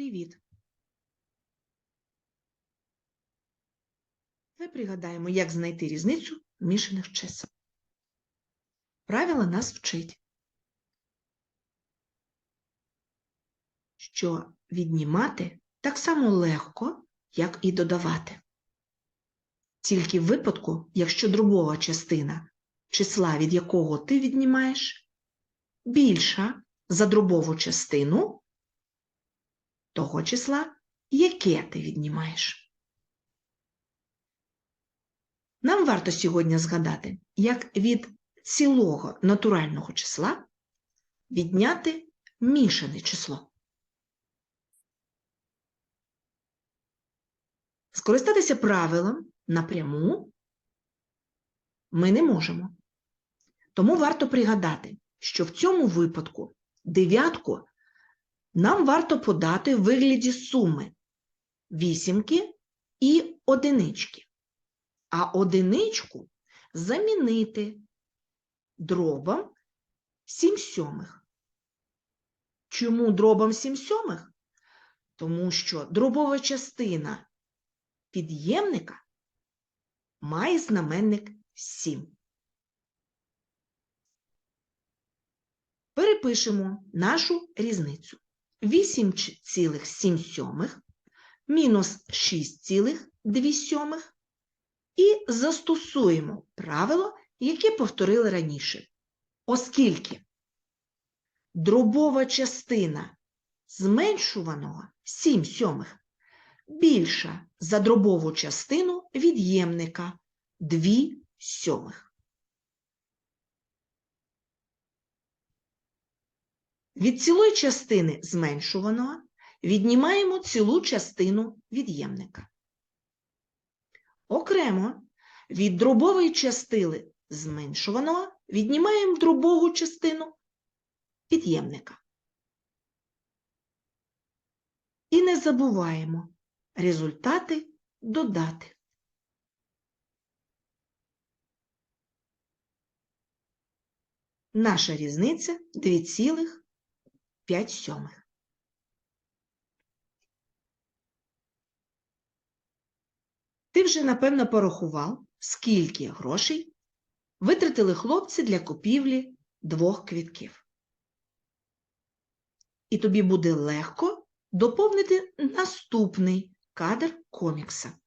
Привіт! Давай пригадаємо, як знайти різницю мішаних чисел. Правило нас вчить, що віднімати так само легко, як і додавати. Тільки в випадку, якщо дробова частина числа, від якого ти віднімаєш, більша за дробову частину того числа, яке ти віднімаєш. Нам варто сьогодні згадати, як від цілого натурального числа відняти мішане число. Скористатися правилом напряму ми не можемо. Тому варто пригадати, що в цьому випадку дев'ятку нам варто подати в вигляді суми вісімки і одинички, а одиничку замінити дробом 7 сьомих. Чому дробом 7 сьомих? Тому що дробова частина під'ємника має знаменник 7. Перепишемо нашу різницю. 8,7 мінус 6,2 і застосуємо правило, яке повторили раніше. Оскільки дробова частина зменшуваного 7 сьомих більша за дробову частину від'ємника 2 сьомих. Від цілої частини зменшуваного віднімаємо цілу частину від'ємника. Окремо від дробової частини зменшуваного віднімаємо дробову частину від'ємника. І не забуваємо результати додати. Наша різниця 2,5 сьомих. Ти вже, напевно, порахував, скільки грошей витратили хлопці для купівлі двох квітків. І тобі буде легко доповнити наступний кадр комікса.